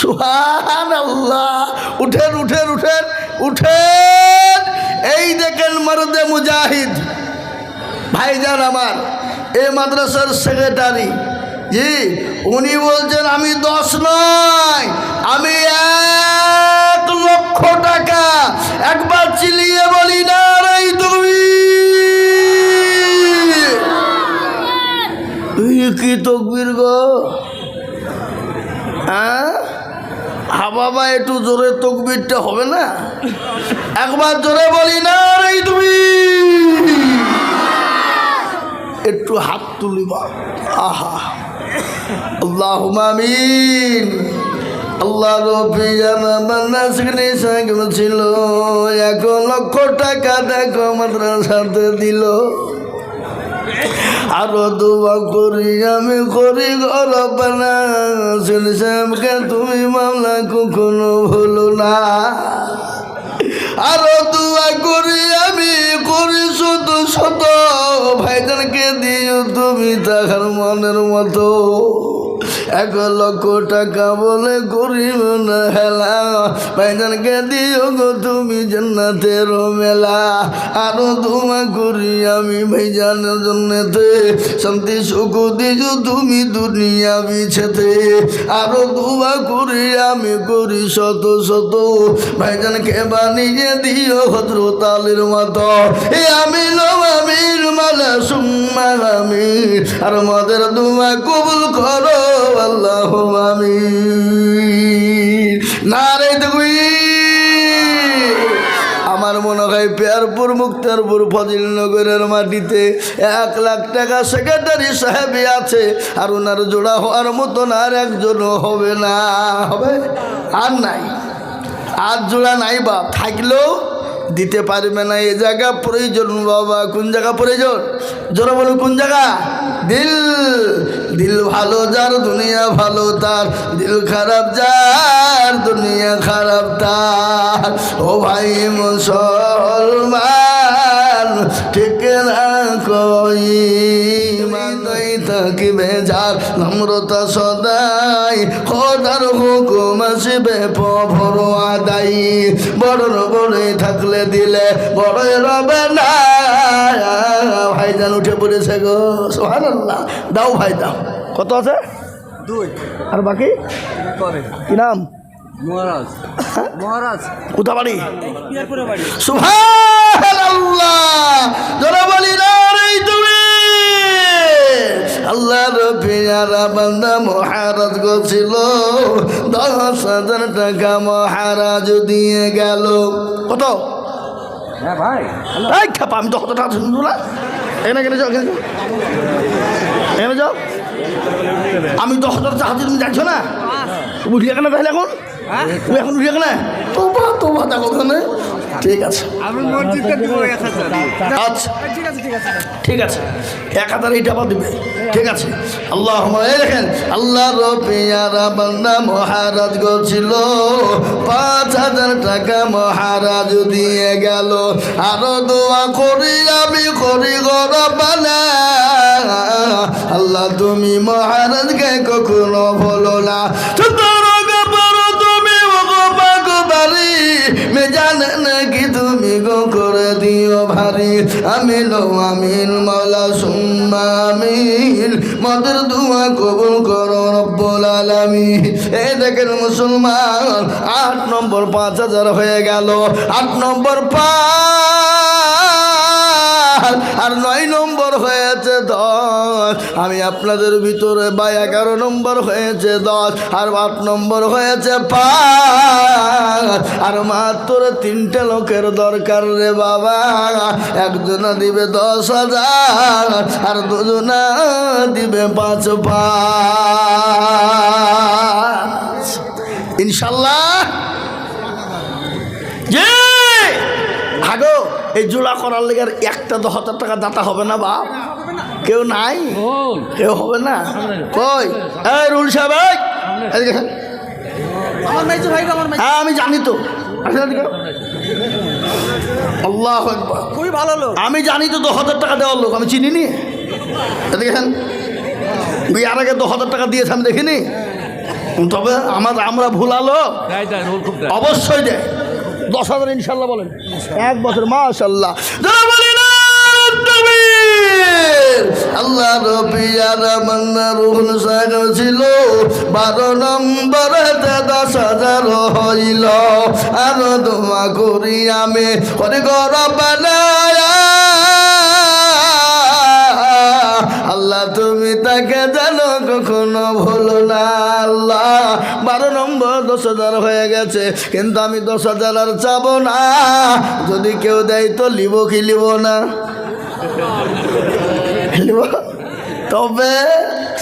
সুহান আল্লাহ উঠেন উঠেন উঠেন উঠেন। এই দেখেন মরদে মুজাহিদ। ভাইজান আমার এই মাদ্রাসার সেক্রেটারি। জি উনি বলছেন আমি দশ নয় আমি এক লক্ষ টাকা। একবার চিলিয়ে বলি না রে তুমি কি তকবির গো? হ্যাঁ? হা বাবা, একটু জোরে তকবিরটা হবে না? একবার জোরে বলি, না রে তুমি! একটু হাত তুলিবা আহা। আল্লাহ আমিন। আল্লাহ রফিয়ানি ছিল। এক লক্ষ টাকা দেখো মাদ্রাসাতে দিল। আরও দোয়া করি, আমি করি সাহেবকে তুমি মামলা কখনো ভুলো না। আরও দোয়া করি, আমি করি শত শত ভাইজানকে দিও তুমি তাহার মনের মতো। এক লক্ষ টাকা বলে করিব না হেলা। ভাইজানকে দিও গো তুমি জান্নাতের মেলা। আরও দোয়া করি আমি ভাইজানের জন্যতে। শান্তি, সুখ দিও তুমি দুনিয়া বিছেতে। আরও দোয়া করি আমি করি শত শত। ভাইজানকে বানিয়ে দিও হজরত আলীর মতো। এ আমি আমির মালা সুম্মা আমি আর মদের দোয়া কবুল করো। আল্লাহ আমি নারে দেখুই আমার মনে হয় পেয়ারপুর, মুক্তারপুর, ফজিলনগরের মাটিতে এক লাখ টাকা সেক্রেটারি সাহেব আছে আর ওনার জোড়া হওয়ার মতন আর একজনও হবে না। হবে? আর নাই। আর জোড়া নাই বাপ থাকলেও দিতে পারবে না, এ জায়গা প্রয়োজন বাবা, কোন জায়গা প্রয়োজন? জোরা বলো কোন জায়গা? দিল দিল ভালো যার, দুনিয়া ভালো তার। দিল খারাপ যার, দুনিয়া খারাপ তার। ও ভাই মুসলমান, ঠিক না কই? থাকিবে যার নম্রতা সদাই খোদার হুকুম আসবে পভর আদাই বড় বড় থাকলে দিলে বড় রবে না। ভাইজান উঠে পড়েছে গো সোহান দাও ভাই দাও কত আছে? দুই। আর বাকি? কি নাম? মহারাজ। মহারাজ। কোথা বাড়ি? জোরে বলি না। আল্লাহ রফিয়ারা বান্দা মহারাজ গছিল দশ হাজার টাকা মহারাজ দিয়ে গেল। কত? হ্যাঁ ভাই এই খাপা আমি তো কত টাকা শুনব না? এখানে কেন যাও এখানে যাও। আমি দশ হাজার টাকা তুমি যাচ্ছ না? উঠিয়ে কেন তাহলে এখন? তুমি এখন উঠিয়ে কেন? তোবা তোবা দেখো ওখানে। ঠিক আছে। আচ্ছা ঠিক আছে। এক হাজার এইটা আবার দিবে। ঠিক আছে। আল্লাহ দেখেন আল্লাহ রবিয়ারা বান্দা মহারাজ গছিল পাঁচ হাজার টাকা মহারাজ দিয়ে গেল। আরও দোয়া করি আমি করি গরবানা আল্লাহ তুমি মহারাজকে কখনো বলো না। দিও আমিল আমি মালা মদর সুম্মা আমিন মদের দুয়া কবুল করো রব্বুল আলামি এ দেখেন মুসলমান, আট নম্বর পাঁচ হাজার হয়ে গেল। আট নম্বর পাঁচ। আর নয় নম্বর হয়েছে দশ আমি আপনাদের ভিতরে বা এগারো নম্বর হয়েছে দশ আর আট নম্বর হয়েছে পাঁচ আর মাত্র তিনটে লোকের দরকার রে বাবা। একজনা দিবে দশ হাজার, আর দুজনা দিবে পাঁচ পাঁচ। ইনশাল্লাহ যে হাগো জোড়া করার লেগে আর একটা দশ হাজার টাকা দাতা হবে না বাপ? কেউ নাই? কেউ হবে না? কই? এই রুল সাহেব এই, আমার মাইজু ভাই হ্যাঁ আমি জানি তো। আল্লাহ। খুবই ভালো লোক। আমি জানি তো দশ হাজার টাকা দেওয়ার লোক আমি চিনি নি আসেন। বিয়ার আগে দশ হাজার টাকা দিয়েছে আমি দেখিনি। তবে আমার আমরা ভুলালো। অবশ্যই দেয়। দশ হাজার ইনশাল্লাহ বলেন। এক বছর, মাশাল্লাহ! আল্লাহ রুহুল সাহেব ছিল। বারো নম্বরেতে দশ হাজার হইল। আর দোয়া করি আমি হরে আল্লাহ তুমি তাকে জানো কখনো আল্লাহ বারো নম্বর দশ হাজার হয়ে গেছে, কিন্তু আমি দশ হাজার আর চাবো না। যদি কেউ দেয় তো লিব কি লিব না? লিব? তবে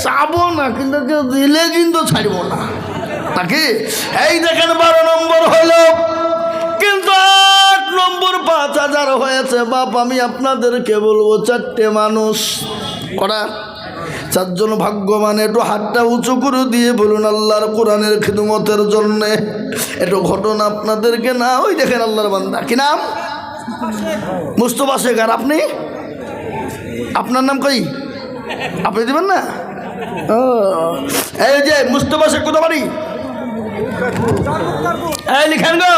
চাবো না, কিন্তু কেউ দিলে কিন্তু ছাড়ব না। নাকি? এই দেখেন বারো নম্বর হলো, কিন্তু আট নম্বর পাঁচ হাজার হয়েছে। বাপ, আমি আপনাদেরকে বলব, চারটে মানুষ করা চারজন ভাগ্যবান, একটু হাতটা উঁচু করে দিয়ে বলুন আল্লাহর কোরআনের খিদমতের জন্যে। একটু ঘটনা আপনাদেরকে না ওই দেখেন আল্লাহর বান্দা। কি নাম? মুস্তফা শেখার আপনি? আপনার নাম কই? আপনি দেবেন না? এই যে মুস্তফা শেখ কোথা বাড়ি? লিখেন গো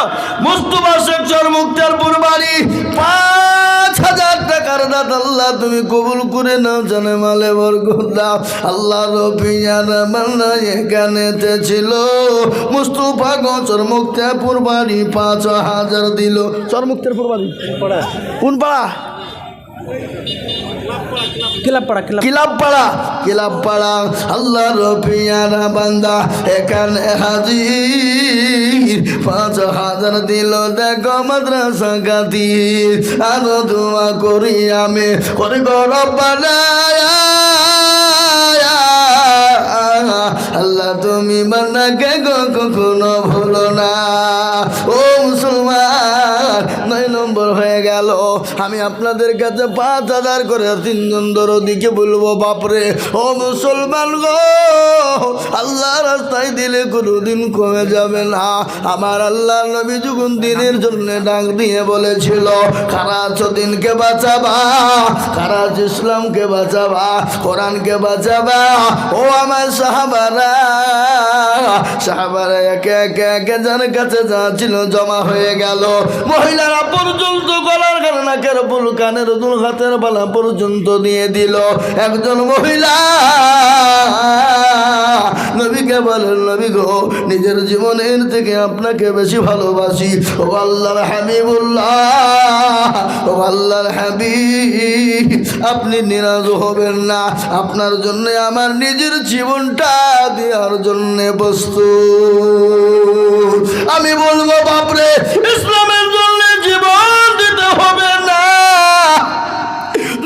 চর মুক্তারপুর বাড়ি। পাঁচ হাজার টাকার দাত আল্লাহ তুমি কবুল করে নাও, জানে মালে বরকত দাও। আল্লাহ রবিয়ার মান্না এখানেতে ছিল। মুস্তফা চর মুক্তারপুর বাড়ি পাঁচ হাজার দিল। চর মুক্তারপুর বাড়ি? কোন পাড়া? ক্লাব পাড়া কিলাব পাড়া কিলাব পাড়া আল্লাহ রফিয়ারা বান্দা এখানে হাজির পাঁচ হাজার দিল দেখো মাদ্রাসা গাতির আরও দোয়া করি আমি করে গরব আল্লাহ তুমি বান্দাকে কখনো ভুলো না ও মুসলমান নম্বর হয়ে গেল। আমি আপনাদের কাছে পাঁচ হাজার করে তিনজন দিকে বলব, বাপরে, ও মুসলমান গো, আল্লাহ রাস্তায় দিলে কোনোদিন কমে যাবে না। আমার আল্লাহ নবী যখন দিনের জন্য ডাক দিয়ে বলেছিল কারা আছো, দিনকে বাঁচাবা কারা আছো, ইসলামকে বাঁচাবা, কোরআনকে বাঁচাবা। ও আমার সাহাবারা কাছে যা ছিল জমা হয়ে গেল। মহিলারা পর্যন্ত কানের দুল, হাতের পর্যন্ত একজন মহিলা বলেন, নবী গো, নিজের জীবনের থেকে আপনাকে বেশি ভালোবাসি। ও আল্লাহর হাবিবুল্লাহ, ও আল্লাহর হাবিব, আপনি নিরাজ হবেন না। আপনার জন্য আমার নিজের জীবনটা দেওয়ার জন্য বস্তু আমি বলব, বাপরে, ইসলামের জন্য জীবন দিতে হবে না।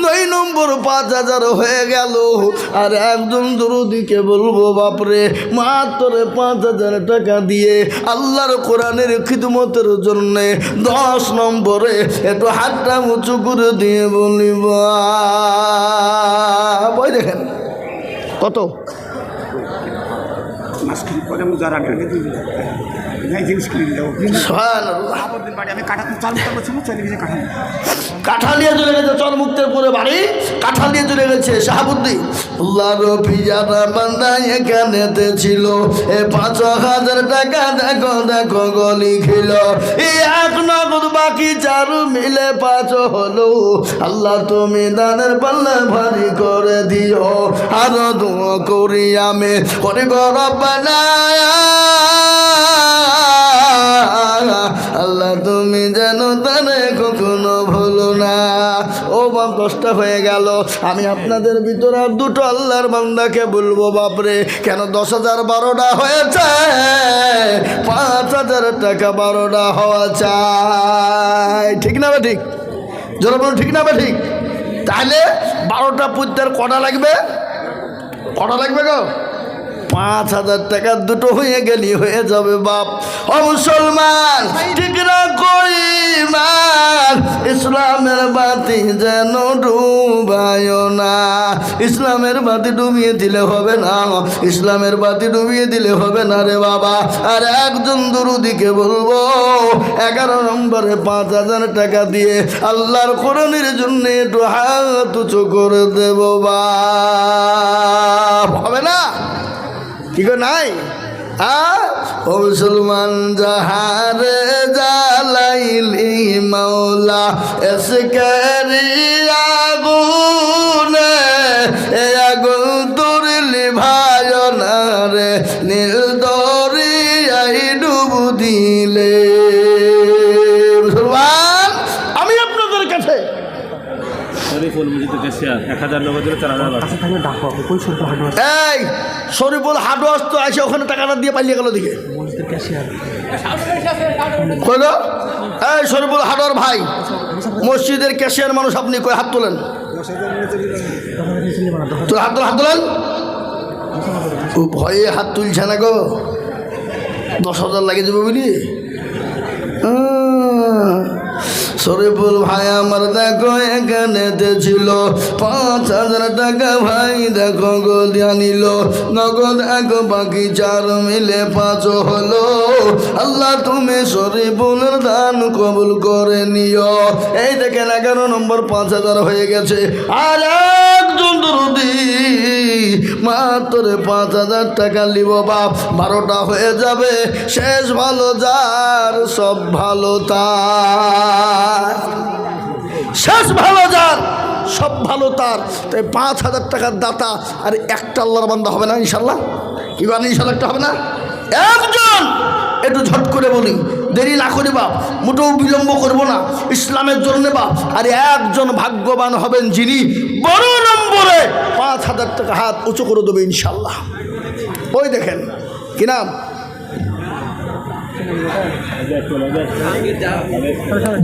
নয় নম্বর পাঁচ হাজার হয়ে গেল। আর একজন দরদিকে বলব, বাপরে, মাত্র পাঁচ হাজার টাকা দিয়ে আল্লাহর কোরআনের খিদমতের জন্যে দশ নম্বরে একটু হাতটা উঁচু করে দিয়ে বলিব দেখেন, কত? মাঝখানে করে আমি যারা আগে কিনে দেবো সুবহানাল্লাহ। দিন বাড়ি আমি কাটাতে চালু করব চলে গেছে কাটা কাঠালিয়া চলে গেছে চরমুক্তের পরে বাড়ি কাঠালিয়া চলে গেছে এখানেতে ছিল। এ পাঁচ হাজার টাকা দেখো দেখো, গলি খিল। এক নগদ বাকি চারু মিলে পাঁচ হলো। আল্লাহ তুমি দানের পাল্লা ভারী করে দিও। আরও দোয়া করি আমি। করে গরব দশটা হয়ে গেল। আমি আপনাদের ভিতরে দুটো আল্লাহর বান্দাকে বলব, বাপরে, কেন দশ হাজার বারোটা হয়েছে? পাঁচ হাজার টাকা বারোটা হওয়া চাই। ঠিক না বা ঠিক? জোরে বলুন ঠিক না বা ঠিক? তাহলে বারোটা পুত্রের কটা লাগবে? কটা লাগবে গো? পাঁচ হাজার টাকা দুটো হয়ে গেলি, হয়ে যাবে বাপ। ও মুসলমান, ঠিক না করি ইসলামের বাতি যেন ডুবায় না। ইসলামের বাতি ডুবিয়ে দিলে হবে না, ইসলামের বাতি ডুবিয়ে দিলে হবে না রে বাবা। আর একজন দুরুদিকে বলব, এগারো নম্বরে পাঁচ হাজার টাকা দিয়ে আল্লাহর কোরআনের জন্য একটু হাত উঁচু করে দেবো বা হবে না? কি গো নাই ও মুসলমান যাহারে জালাইলি মৌলা এসকারি আগুনে এ আগুন তুরলি ভাই এই, শরীফুল হাডওয়াস তো আসে ওখানে টাকাটা দিয়ে পালিয়ে গেল দিকে। কই এই, শরীফুল হাডওয়ার ভাই, মসজিদের ক্যাশিয়ার মানুষ আপনি কই হাত তোলেন? তো হাত তোলেন হাত তোলেন? ও ভয়ে হাত তুলছে না গো। দশ হাজার লাগে যাবে বুঝলি? শরীফুল ভাই আমার দেখো, এখানে ছিল। পাঁচ হাজার টাকা ভাই দেখো গো দিয়া নিল নগদ এক বাকি চার মিলে পাঁচ হলো। আল্লাহ তুমি শরীফুলের দান কবুল করে নিও। এই দেখেন এগারো নম্বর পাঁচ হাজার হয়ে গেছে। আর! মাত্র পাঁচ হাজার টাকা নিব বাপ, বারোটা হয়ে যাবে, শেষ ভালো যার, সব ভালো তার। শেষ ভালো যার, সব ভালো তার। তাই পাঁচ হাজার টাকার দাতা, আর একটা আল্লাহর বান্দা হবে না ইনশাল্লাহ কি ইনশাল্লাহ একটা হবে না? একজন, একটু ঝট করে বলি। দেরি না করি বাপ, মোটেও বিলম্ব করব না। ইসলামের জন্য বাপ, আর একজন ভাগ্যবান হবেন যিনি বড় নম্বরে পাঁচ হাজার টাকা হাত উঁচু করে দেবে ইনশাল্লাহ ওই দেখেন, কি নাম?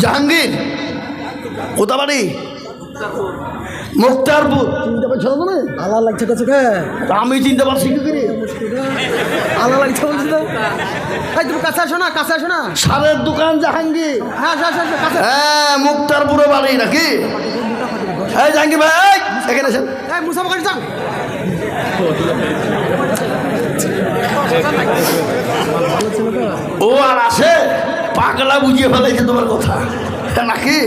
জাহাঙ্গীর। কোথা বাড়ি মুক্তারপুর চিনতে পারছ না তুমি? লাগছে তা আমি চিনতে পারছি কি করে? আল্লাহ লাগছে বলছি তো। এই তুমি কাছে আসো না কাছে আসো না। সারের দোকান জাহাঙ্গীর। হ্যাঁ কাছে হ্যাঁ মুক্তারপুরে বাড়ি নাকি? এই জাহাঙ্গীর ভাই এই, এখানে আছেন এই মুসাফা করে যান। ও আর আসে পাগলা বুঝিয়ে ফেলেছে তোমার কথা। নাকি?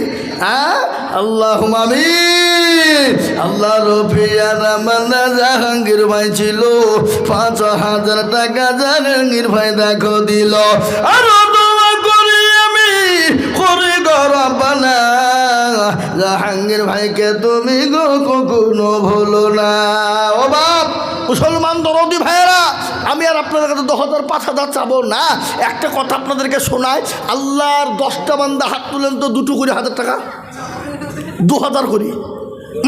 হ্যাঁ? আল্লাহ মামি আল্লাহ রফিয়া রামানা জাহাঙ্গীর ভাই ছিল। পাঁচ হাজার টাকা জাহাঙ্গীর ভাই দেখো দিল। আর দোয়া করি আমি, করি গরবানা জাহাঙ্গীর ভাইকে তুমি গো কখনো ভুলো না। ও বাপ মুসলমান দরদি ভাইয়েরা, আমি আর আপনাদের কাছে দশ হাজার, পাঁচ হাজার চাবো না। একটা কথা আপনাদেরকে শোনায় আল্লাহর দশটা বান্দা হাত তুলেন তো দুটো করে হাজার টাকা? দু হাজার করি।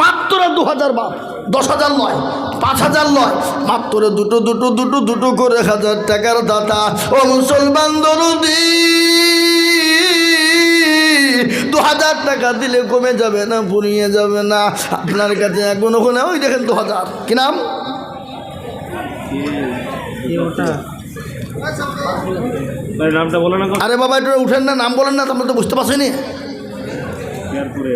মাত্র দু হাজার বাপ, দশ হাজার নয়, পাঁচ হাজার নয়। মাত্র দুটো দুটো দুটো দুটো করে হাজার টাকার দাতা। ও মুসলমান দরদি, দু হাজার টাকা দিলে কমে যাবে না ফুরিয়ে যাবে না। আপনার কাছে এখন ওখানে ওই দেখেন দু হাজার। কি নাম? নামটা বলে না আরে বাবা একটু উঠেন না নাম বলেন না তোমরা তো বুঝতে পারছি এয়ারপোর্টে।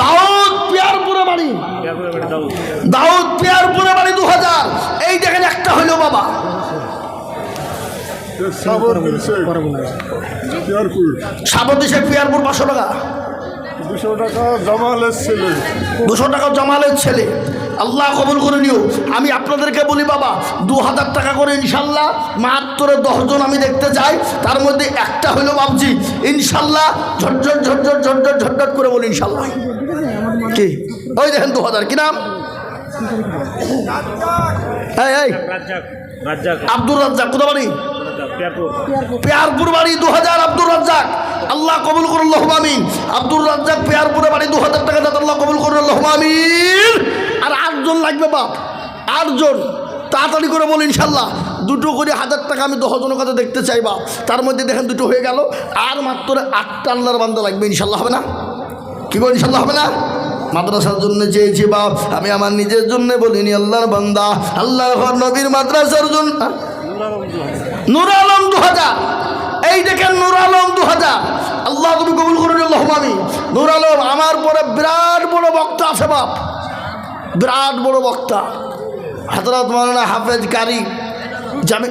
দাউদ পিয়ারপুরে বাড়ি। দাউদ। পিয়ারপুরে বাড়ি দু হাজার এই দেখেন একটা হইল বাবা। সাবর দিচ্ছে পিয়ারপুর। পিয়ারপুর পাঁচশো টাকা। দুশো টাকা জামালের ছেলে। দুশো টাকা জমালের ছেলে। আল্লাহ কবুল করে নিও। আমি আপনাদেরকে বলি বাবা দু হাজার টাকা করে ইনশাল্লাহ মাত্র দশজন আমি দেখতে চাই। তার মধ্যে একটা হইল বাবজি ইনশাল্লাহ ঝটঝট ঝটঝট ঝটঝট ঝটঝট করে বলি ইনশাল্লাহ। কি? ওই দেখেন দু হাজার। কি নাম? এই আব্দুর রাজ্জাক কোথা বাড়ি? পেয়ারপুর বাড়ি দু হাজার আব্দুর রাজ্জাক। আল্লাহ কবুল করুন আমিন। আব্দুর রাজ্জাক পেয়ারপুরে বাড়ি দু হাজার টাকা দাদা আল্লাহ কবুল করুন আমিন। আর আটজন লাগবে বাপ, আটজন। তাড়াতাড়ি করে বলি ইনশাল্লাহ দুটো করে হাজার টাকা আমি দশজনের কাছে দেখতে চাই বাপ। তার মধ্যে দেখেন দুটো হয়ে গেল। আর মাত্র আটটা আল্লাহর বান্দা লাগবে ইনশাল্লাহ হবে না? কি বল ইনশাল্লাহ হবে না? মাদ্রাসার জন্য চেয়েছি বাপ, আমি আমার নিজের জন্য বলিনি আল্লাহর বান্দা। আল্লাহর নবীর মাদ্রাসার জন্য নূর আলম দু হাজার এই দেখেন নূর আলম দু হাজার আল্লাহ তুমি কবুল করুন আল্লাহ আমি নূর আলম আমার পরে বিরাট বড় বক্তা আছে বাপ। বিরাট বড় বক্তা। হাজরত মৌলানা হাফেজ কারি জামে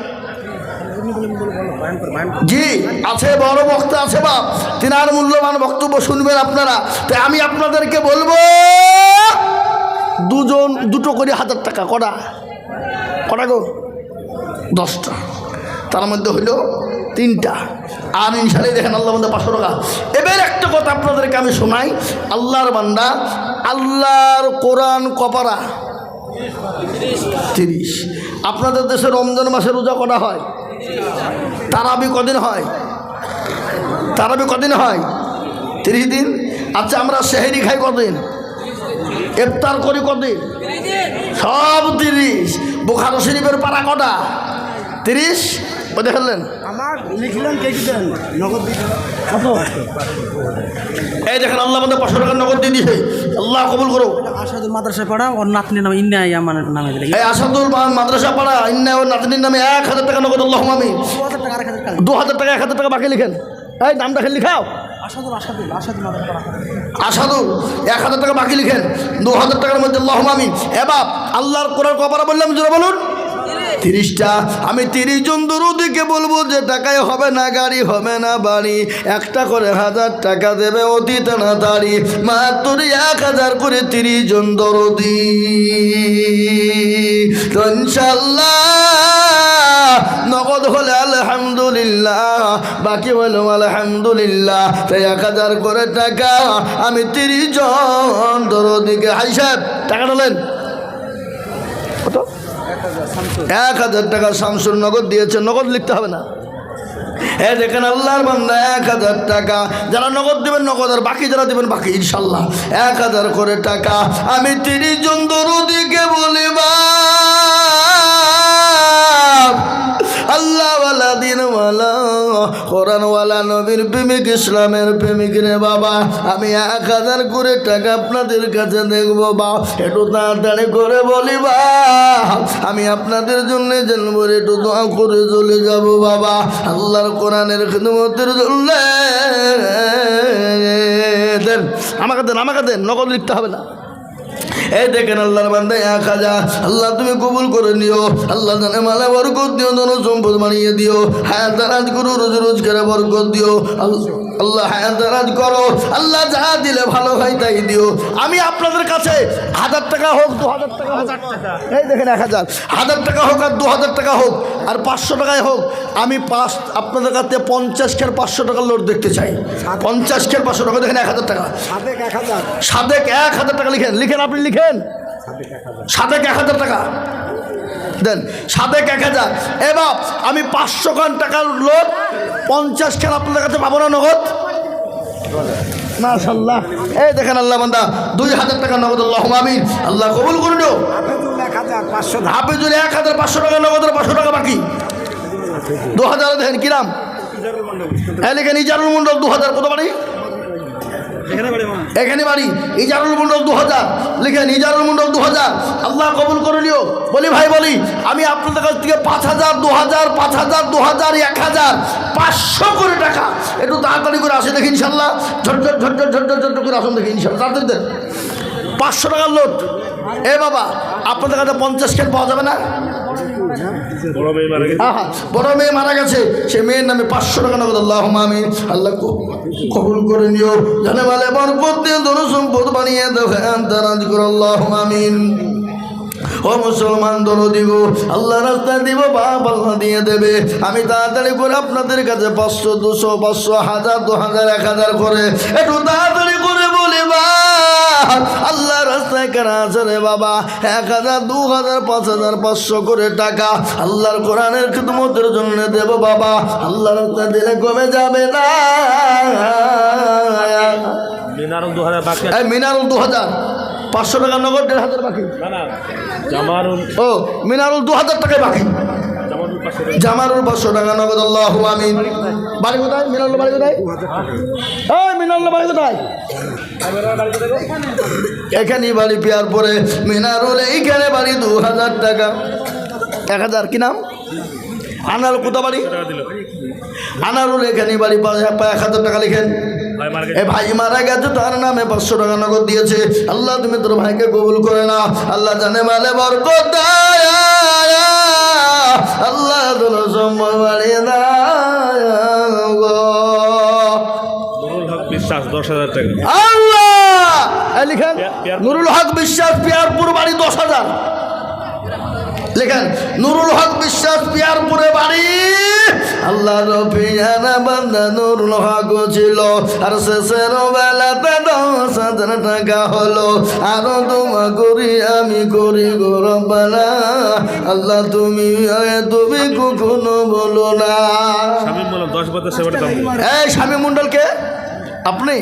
জি, আছে বড় বক্তা আছে বাপ। তিনার মূল্যবান বক্তব্য শুনবেন আপনারা। তাই আমি আপনাদেরকে বলব, দুজন, দুটো করে হাজার টাকা, কটা? কটা গো? দশটা। তার মধ্যে হইল তিনটা। আর ইনশাল্লাহ দেখেন আল্লাহ বান্দা পাঁচশো টাকা। এবার একটা কথা আপনাদেরকে আমি শোনাই। আল্লাহর বান্দা, আল্লাহর কোরআন কপারা। তিরিশ। আপনাদের দেশে রমজান মাসে রোজা কটা হয়? তারাবি কদিন হয়? তারাবি কদিন হয়? তিরিশ দিন। আচ্ছা আমরা সেহেরি খাই কদিন? ইফতার করি কদিন? সব তিরিশ। বোখারো শরীফের পাড়া কটা? তিরিশ? ও দেখলেন আমার লিখলেন কে দিতেন নগদ এই দেখেন আল্লাহ আমাদের পাঁচশো টাকার নগদ দিয়ে দিয়েছে। আল্লাহ কবুল করো। আসাদুল মাদ্রাসায় পড়া ওর নাতনি নাম ইন্না আমার নামে এই আসাদুল মাদ্রাসা পাড়া ইন্না ওর নাতনির নামে এক হাজার টাকা নগদ আল্লাহ আমি টাকা টাকা। দু হাজার টাকা এক হাজার টাকা বাকি লিখেন। এই নামটা খেলে লিখাও আসাদুল আসাদুল আসাদুল মাদ্রাসা পড়া। আসাদুল এক হাজার টাকা বাকি লিখেন। দু হাজার টাকার মধ্যে আল্লাহ আমি এবার আল্লাহর কোরআন কপারা বললাম জোরে বলুন। তিরিশটা। আমি তিরিশ জন দরুদিকে বলব যে টাকায় হবে না, গাড়ি হবে না, বাড়ি। একটা করে হাজার টাকা দেবে অতি তাড়াতাড়ি মাত্র এক হাজার করে তিরিশ জন দরদি। নগদ হলে আলহামদুলিল্লাহ, বাকি হলো আলহামদুলিল্লাহ। তাই এক হাজার করে টাকা, আমি তিরিশ জন দরদিকে। হাই সাহেব টাকা তোলেন কত? এক হাজার টাকা শামসুর নগদ দিয়েছে, নগদ লিখতে হবে না। হ্যাঁ দেখেন আল্লাহর বান্দা, এক হাজার টাকা। যারা নগদ দেবেন, নগদ, আর বাকি যারা দেবেন, বাকি ইনশাল্লাহ এক হাজার করে টাকা। আমি তিরিশ জন দরুদিকে বলিবা আল্লাহওয়ালা দিনওয়ালা কোরআনওয়ালা নবীর প্রেমিক, ইসলামের প্রেমিক রে বাবা। আমি এক হাজার করে টাকা আপনাদের কাছে দেখব, বা একটু তাড়াতাড়ি করে বলি, বা আমি আপনাদের জন্য জন্মরে একটু দোয়া করে চলে যাব, বাবা। আল্লাহর কোরআনের খিদমতের জন্য। দেন, আমাকে দেন আমাকে দেন, নগদ লিখতে হবে না। এই দেখেন আল্লাহর বান্দা, এক আল্লাহ তুমি কবুল করে নিও। আল্লাহ জানে মালা বরকত দিও ধন সম্পদ বানিয়ে দিও। হায়াত দারাজ করো, রোজ রোজগারে বরকত দিও। আল্লাহ- আল্লাহ হায়াত দারাজ করো। আল্লাহ যা দিলে ভালো হয় তাই দিও। আমি আপনাদের কাছে হাজার টাকা হোক দু হাজার টাকা হোক। এই দেখেন এক হাজার। হাজার টাকা হোক আর দু হাজার টাকা হোক আর পাঁচশো টাকায় হোক আমি পাঁচ আপনাদের কাছে পঞ্চাশ খের পাঁচশো টাকার লোড দেখতে চাই। পঞ্চাশ খের পাঁচশো টাকা দেখেন এক হাজার টাকা। সাদেক এক হাজার। সাদেক এক হাজার টাকা লিখেন। লিখেন আপনি লিখেন। সাদেক এক হাজার টাকা। দেন। সাদেক এক হাজার। এবার আমি পাঁচশো খান টাকার লোক পঞ্চাশ খান আপনাদের কাছে পাবো না নগদ? মাশাল্লাহ এই দেখেন আল্লাহ বান্দা, দুই হাজার টাকা নগদ আল্লাহ আমিন। আল্লাহ কবুল করে দিও এক হাজার পাঁচশো হাফিজুল এক হাজার, পাঁচশো টাকা নগদ আর পাঁচশো টাকা বাকি। দু হাজার দেখেন কিরাম হ্যাঁ লিখেন ইজারুল মন্ডল দু হাজার কত বাড়ি? এখানে বাড়ি ইজারুল মন্ডল দু হাজার লিখেন ইজারুল মন্ডল দু হাজার আল্লাহ কবুল করে নিও। বলি, ভাই, বলি, আমি আপনাদের কাছ থেকে পাঁচ হাজার, দু হাজার, পাঁচ হাজার, দু হাজার, এক হাজার, পাঁচশো করে টাকা। একটু তাড়াতাড়ি করে আসে দেখি ইনশাল্লাহ ঝটঝট ঝটঝট ঝটঝট ঝটঝট করে আসুন দেখি ইনশাল্লাহ তাড়াতাড়ি পাঁচশো টাকার লোড এ বাবা, আপনাদের কাছে পঞ্চাশ খেল পাওয়া যাবে না? বড় মেয়ে মারা গেছে। সে মেয়ের নামে পাঁচশো টাকা নগদ। আল্লাহ আমি আল্লাহ কবুল করে নিও। জানে মালে বরকত দিয়ে ধন সম্পদ বানিয়ে দারাজ করো। আল্লাহ আমিন। ও মুসলমান দর দিব। আল্লাহ রাস্তায় দিব বাপ আল্লাহ দিয়ে দেবে। আমি তাড়াতাড়ি করে আপনাদের কাছে পাঁচশো দুশো পাঁচশো হাজার দু হাজার এক হাজার করে। একটু তাড়াতাড়ি করে বলি বা আল্লাহ রাস্তায় কেনা আছে রে বাবা? এক হাজার দু হাজার পাঁচ হাজার পাঁচশো করে টাকা আল্লাহর কোরআনের খিদমতের জন্য দেব বাবা। আল্লাহ রাস্তায় দিলে কমে যাবে না। মিনারুল দু হাজার বাকি মিনারুল দু হাজার পাঁচশো টাকা নগদ দেড় হাজার বাকি। জামারুল ও মিনারুল দু হাজার টাকায় বাকি। জামারুল পাঁচশো টাকা। নগদ আল্লাহ আমিন। বাড়ি কোথায়? মিনারুল বাড়ি কোথায়? মিনারুল বাড়ি কোথায়? এখানে বাড়ি পেয়ার পরে মিনারুল এইখানে বাড়ি দু হাজার টাকা। এক হাজার কি নাম? আনার কোথা বাড়ি? আনারুল এখানে বাড়ি এক হাজার টাকা লিখেন। ভাই মারা এ গেছে ভাই মারা গেছে তার নামে পাঁচশো টাকা নগদ দিয়েছে। আল্লাহ তুমি তোর ভাইকে কবুল করে না আল্লাহ জানে মালে বরকত। আল্লাহ তোর সম্মান বাড়িয়ে দাও বিশ্বাস দশ হাজার টাকা। আল্লাহ! লিখেন নুরুল হক বিশ্বাস পিয়ারপুর বাড়ি দশ হাজার। লেখেন নুরুল হক বিশ্বাস পিয়ারপুরে বাড়ি। আল্লাহ রফিয়ানা বান্দা নুরুল হক ছিল। আর শেষের বেলাতে দশ হাজার টাকা হলো। আরও তোমা করি আমি করি গরবানা আল্লাহ তুমি তুমি কখনো বলো না। স্বামী। এই মণ্ডলকে আপনি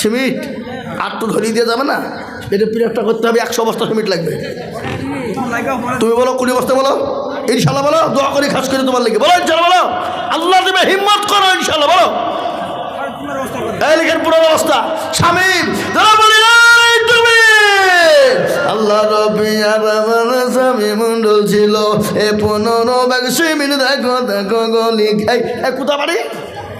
সিমিট, আর তো ধরিয়ে দিয়ে যাবে না। এটা পিরিয়ডটা করতে হবে, একশো বস্তা সিমিট লাগবে। তুমি বলো, কুড়ি বস্তা বলো, ইনশাল্লাহ বলো, দোয়া করি, খাস করে তোমার লেগে। বলো, ইনশাল্লাহ বলো, আল্লাহ দেবে হিম্মত করো, ইনশাল্লাহ বলো। অবস্থা তুমি! আল্লাহ দেখো দেখো, গলি। কোথা বাড়ি?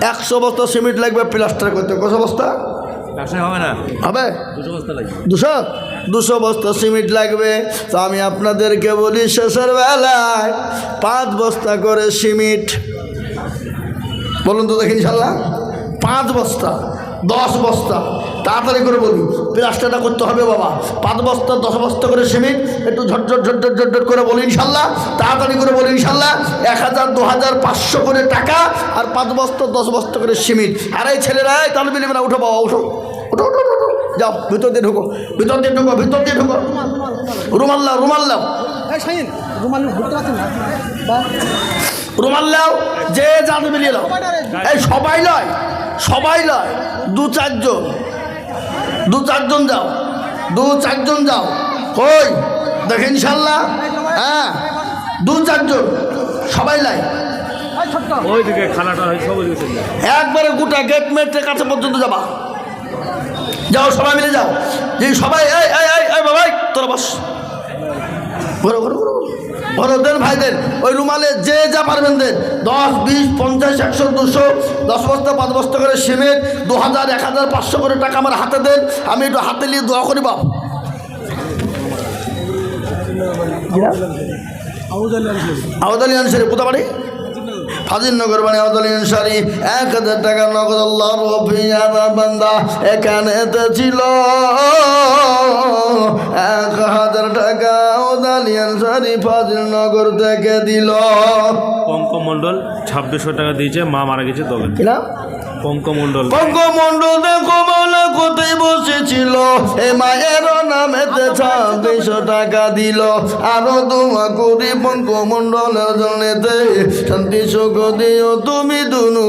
একশো বস্তা সিমেন্ট লাগবে প্লাস্টার করতে। কত বস্তা? হবে না। হবে? দুশো দুশো? দুশো বস্তা সিমেন্ট লাগবে। তো আমি আপনাদেরকে বলি শেষের বেলায় পাঁচ বস্তা করে সিমেন্ট। বলুন তো দেখি ইনশাল্লাহ। পাঁচ বস্তা দশ বস্তা। তাড়াতাড়ি করে বলি প্লাস্টারটা করতে হবে বাবা। পাঁচ বস্তা দশ বস্তা করে সিমেন্ট একটু ঝটঝট ঝটঝট ঝটঝট করে বলি ইনশাল্লাহ। তাড়াতাড়ি করে বলি ইনশাল্লাহ। এক হাজার দু হাজার পাঁচশো করে টাকা আর পাঁচ বস্তা দশ বস্তা করে সিমেন্ট। আর এই ছেলেরা এই তাহলে মিলিবে না উঠো বাবা উঠো। উঠো উঠো উঠো, যাও ভিতর দিয়ে ঢুকো ভিতর দিয়ে ঢুকো ভিতর দিয়ে ঢুকো। রুমাল লাও রুমাল লাও এই রুমাল ঘুরতে পারছেন না বা রুমাল লাও যে যাতে মিলিয়ে লাও এই সবাই লয় সবাই লয় দু চারজন। দু চারজন যাও দু চারজন যাও। কই? দেখেন ইনশাল্লাহ হ্যাঁ দু চারজন সবাই লাই। একবারে গোটা গেট মেটের কাছে পর্যন্ত যাবা। যাও সবাই মিলে যাও। যে সবাই এই বাবাই তোরা বস। ঘোরো ঘোরো ঘোরো ঘোরো। দেন ভাই দেন ওই রুমালে যে যা পারবেন দেন। দশ বিশ পঞ্চাশ একশো দুশো দশ বস্তা পাঁচ বস্তা করে সিমেন্ট দু হাজার এক হাজার পাঁচশো করে টাকা আমার হাতে দেন। আমি একটু হাতে নিয়ে দোয়া করি বাপ। আওদালি আনসারি। কোথা বাড়ি ফাজিলনগর বানি আদলিন সারি এক হাজার টাকা নগদ আল্লাহ রফিয়ানা বান্দা। এখানেতে ছিল এক হাজার টাকা আওদালি ফাজিল ফাজিলনগর থেকে দিল। পঙ্ক মণ্ডল ছাব্বিশশো টাকা দিয়েছে মা মারা গেছে তবে। কিনা পঙ্ক মণ্ডল বঙ্গমন্ডল দেখো বলে কোথায় বসেছিল? এ মায়ের নামেতে ছাব্বিশশো টাকা দিল। আরও তোমা করি বঙ্গমন্ডলের জনেতে। শান্তি সুখ দিও তুমি দুনু।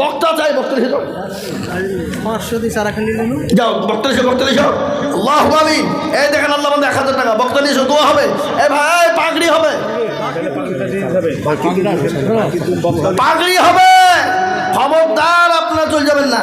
বক্তা চাই বক্তা নিল যাও। বক্তা এসে বক্তা এসে আল্লাহ আমিন এই দেখেন আল্লাহ বান্দা এক হাজার টাকা। বক্তা দিয়েছ দোয়া হবে। এ ভাই পাগড়ি হবে। পাগড়ি হবে। খবরদার আপনারা চলে যাবেন না।